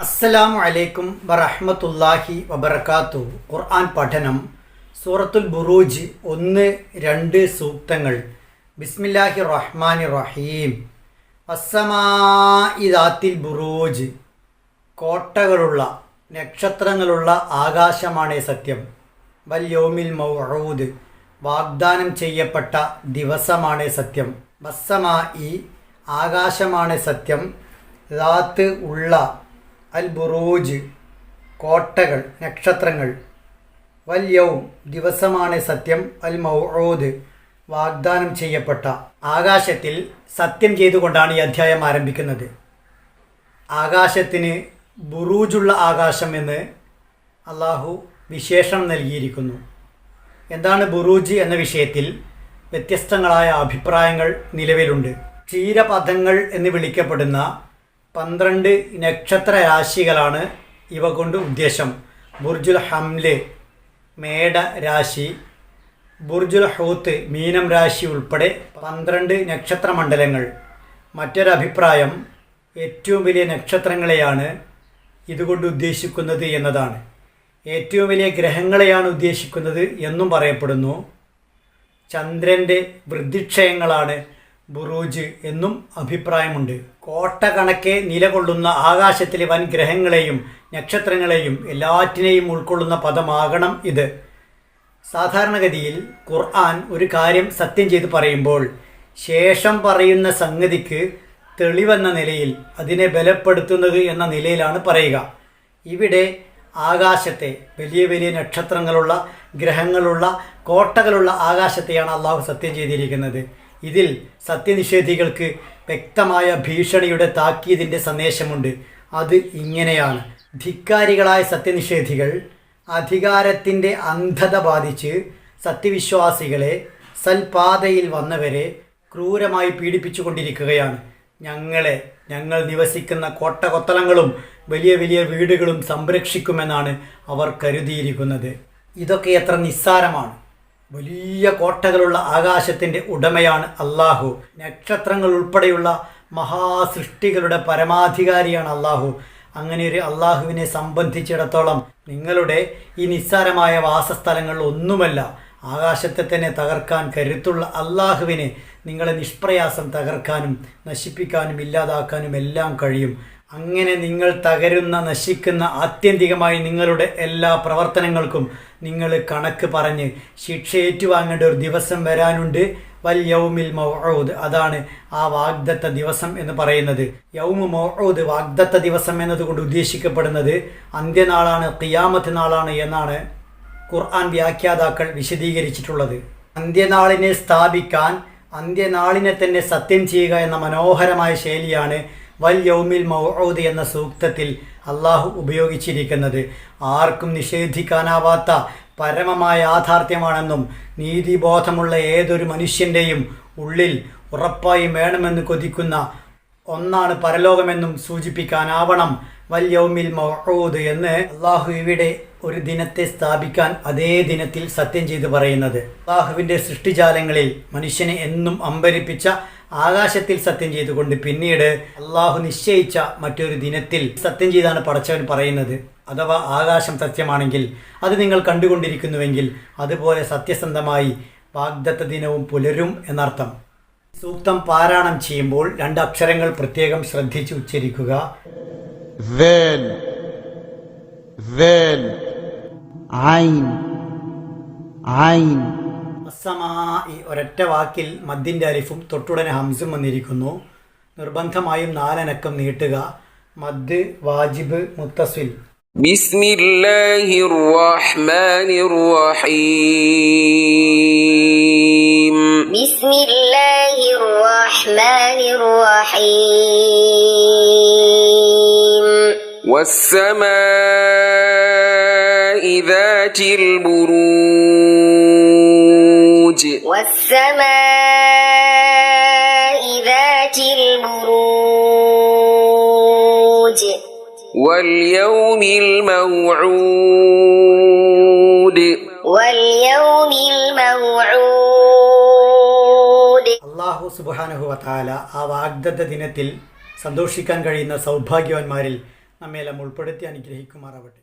അസ്സലാമു അലൈക്കും വറഹ്മത്തുള്ളാഹി വബർക്കാത്തു ഖുർആൻ പഠനം സൂറത്തുൽ ബുറൂജ് ഒന്ന് രണ്ട് സൂക്തങ്ങൾ. ബിസ്മില്ലാഹി റഹ്മാനി റഹീം. അസ്സമാഇദാത്തിൽ ബുറൂജ്. കോട്ടകളുള്ള നക്ഷത്രങ്ങളുള്ള ആകാശമാണ് സത്യം. വൽ യൗമിൽ മൗഊദ്. വാഗ്ദാനം ചെയ്യപ്പെട്ട ദിവസമാണ് സത്യം. ബസ്സമായി ആകാശമാണ് സത്യം. ദാത്ത് ഉള്ള അൽ ബുറൂജ് കോട്ടകൾ നക്ഷത്രങ്ങൾ. വൽ യൗം ദിവസമാണ് സത്യം അൽ മൗഊദ് വാഗ്ദാനം ചെയ്യപ്പെട്ട. ആകാശത്തിൽ സത്യം ചെയ്തുകൊണ്ടാണ് ഈ അധ്യായം ആരംഭിക്കുന്നത്. ആകാശത്തിന് ബുറൂജുള്ള ആകാശം എന്ന് അള്ളാഹു വിശേഷണം നൽകിയിരിക്കുന്നു. എന്താണ് ബുറൂജ് എന്ന വിഷയത്തിൽ വ്യത്യസ്തങ്ങളായ അഭിപ്രായങ്ങൾ നിലവിലുണ്ട്. ക്ഷീരപഥങ്ങൾ എന്ന് വിളിക്കപ്പെടുന്ന പന്ത്രണ്ട് നക്ഷത്ര രാശികളാണ് ഇവ കൊണ്ട് ഉദ്ദേശം. ബുർജുൽ ഹംൽ മേട രാശി ബുർജുൽ ഹൂത്ത് മീനം രാശി ഉൾപ്പെടെ പന്ത്രണ്ട് നക്ഷത്രമണ്ഡലങ്ങൾ മറ്റൊരഭിപ്രായം ഏറ്റവും വലിയ നക്ഷത്രങ്ങളെയാണ് ഇതുകൊണ്ട് ഉദ്ദേശിക്കുന്നത് എന്നതാണ്. ഏറ്റവും വലിയ ഗ്രഹങ്ങളെയാണ് ഉദ്ദേശിക്കുന്നത് എന്നും പറയപ്പെടുന്നു. ചന്ദ്രന്റെ വൃദ്ധിക്ഷയങ്ങളാണ് ബുറൂജ് എന്നും അഭിപ്രായമുണ്ട്. കോട്ടകണക്കെ നിലകൊള്ളുന്ന ആകാശത്തിലെ വൻ ഗ്രഹങ്ങളെയും നക്ഷത്രങ്ങളെയും എല്ലാറ്റിനെയും ഉൾക്കൊള്ളുന്ന പദമാകണം ഇത്. സാധാരണഗതിയിൽ ഖുർആൻ ഒരു കാര്യം സത്യം ചെയ്ത് പറയുമ്പോൾ ശേഷം പറയുന്ന സംഗതിക്ക് തെളിവെന്ന നിലയിൽ അതിനെ ബലപ്പെടുത്തുന്നത് എന്ന നിലയിലാണ് പറയുക. ഇവിടെ ആകാശത്തെ വലിയ വലിയ നക്ഷത്രങ്ങളുള്ള ഗ്രഹങ്ങളുള്ള കോട്ടകളുള്ള ആകാശത്തെയാണ് അള്ളാഹു സത്യം ചെയ്തിരിക്കുന്നത്. ഇതിൽ സത്യനിഷേധികൾക്ക് വ്യക്തമായ ഭീഷണിയുടെ താക്കീതിന്റെ സന്ദേശമുണ്ട്. അത് ഇങ്ങനെയാണ്. ധിക്കാരികളായ സത്യനിഷേധികൾ അധികാരത്തിന്റെ അന്ധത ബാധിച്ച് സത്യവിശ്വാസികളെ സൽപാതയിൽ വന്നവരെ ക്രൂരമായി പീഡിപ്പിച്ചുകൊണ്ടിരിക്കുകയാണ്. ഞങ്ങളെ ഞങ്ങൾ നിവസിക്കുന്ന കോട്ടകൊത്തളങ്ങളും വലിയ വലിയ വീടുകളും സംരക്ഷിക്കുമെന്നാണ് അവർ കരുതിയിരിക്കുന്നത്. ഇതൊക്കെ എത്ര നിസ്സാരമാണ്. വലിയ കോട്ടകളുള്ള ആകാശത്തിന്റെ ഉടമയാണ് അള്ളാഹു നക്ഷത്രങ്ങൾ ഉൾപ്പെടെയുള്ള മഹാസൃഷ്ടികളുടെ പരമാധികാരിയാണ് അള്ളാഹു അങ്ങനെ ഒരു അള്ളാഹുവിനെ സംബന്ധിച്ചിടത്തോളം നിങ്ങളുടെ ഈ നിസ്സാരമായ വാസസ്ഥലങ്ങൾ ഒന്നുമല്ല ആകാശത്തെ തന്നെ തകർക്കാൻ കരുത്തുള്ള അള്ളാഹുവിനെ നിങ്ങളെ നിഷ്പ്രയാസം തകർക്കാനും നശിപ്പിക്കാനും ഇല്ലാതാക്കാനും എല്ലാം കഴിയും. അങ്ങനെ നിങ്ങൾ തകരുന്ന നശിക്കുന്ന ആത്യന്തികമായി നിങ്ങളുടെ എല്ലാ പ്രവർത്തനങ്ങൾക്കും നിങ്ങൾ കണക്ക് പറഞ്ഞ് ശിക്ഷ ഏറ്റുവാങ്ങേണ്ട ഒരു ദിവസം വരാനുണ്ട്. വൽ യൗമിൽ മൗഊദ്. അതാണ് ആ വാഗ്ദത്ത ദിവസം എന്ന് പറയുന്നത്. യൗമു മൗഊദ് വാഗ്ദത്ത ദിവസം എന്നതുകൊണ്ട് ഉദ്ദേശിക്കപ്പെടുന്നത് അന്ത്യനാളാണ് തിയാമത്ത് നാളാണ് എന്നാണ് ഖുർആൻ വ്യാഖ്യാതാക്കൾ വിശദീകരിച്ചിട്ടുള്ളത്. അന്ത്യനാളിനെ സ്ഥാപിക്കാൻ അന്ത്യനാളിനെ തന്നെ സത്യം ചെയ്യുക എന്ന മനോഹരമായ ശൈലിയാണ് വൽ യൗമിൽ മൗഊദ് എന്ന സൂക്തത്തിൽ അള്ളാഹു ഉപയോഗിച്ചിരിക്കുന്നത്. ആർക്കും നിഷേധിക്കാനാവാത്ത പരമമായ യാഥാർത്ഥ്യമാണെന്നും നീതിബോധമുള്ള ഏതൊരു മനുഷ്യന്റെയും ഉള്ളിൽ ഉറപ്പായും വേണമെന്ന് കൊതിക്കുന്ന ഒന്നാണ് പരലോകമെന്നും സൂചിപ്പിക്കാനാവണം വൽ യൗമിൽ മൗഊദ് എന്ന് അള്ളാഹു ഇവിടെ ഒരു ദിനത്തെ സ്ഥാപിക്കാൻ അതേ ദിനത്തിൽ സത്യം ചെയ്ത് പറയുന്നത്. അള്ളാഹുവിന്റെ സൃഷ്ടിജാലങ്ങളിൽ മനുഷ്യനെ എന്നും അമ്പരിപ്പിച്ച ആകാശത്തിൽ സത്യം ചെയ്തുകൊണ്ട് പിന്നീട് അള്ളാഹു നിശ്ചയിച്ച മറ്റൊരു ദിനത്തിൽ സത്യം ചെയ്താണ് പടച്ചവൻ പറയുന്നത്. അഥവാ ആകാശം സത്യമാണെങ്കിൽ അത് നിങ്ങൾ കണ്ടുകൊണ്ടിരിക്കുന്നുവെങ്കിൽ അതുപോലെ സത്യസന്ധമായി വാഗ്ദത്ത ദിനവും പുലരും എന്നർത്ഥം. സൂക്തം പാരായണം ചെയ്യുമ്പോൾ രണ്ട് അക്ഷരങ്ങൾ പ്രത്യേകം ശ്രദ്ധിച്ച് ഉച്ചരിക്കുക. വേൽ വേൽ ഐൻ ഐൻ عين അസമായി ഒരൊറ്റ വാക്കിൽ മദ്ദിൻ്റെ അലിഫും തൊട്ടുടനെ ഹംസും വന്നിരിക്കുന്നു നിർബന്ധമായും നാലനക്കം നീട്ടുക മദ് വാജിബ് മുത്തസ്വിൽ بسم الله الرحمن الرحيم بسم الله الرحمن الرحيم والسماء ذات البروج والسماء ذات البروج واليوم الموعود واليوم الموعود അള്ളാഹു സുബാനുഹു വത്താല ആ വാഗ്ദത്ത ദിനത്തിൽ സന്തോഷിക്കാൻ കഴിയുന്ന സൗഭാഗ്യവാന്മാരിൽ നമ്മയെല്ലാം ഉൾപ്പെടുത്തി അനുഗ്രഹിക്കുമാറാവട്ടെ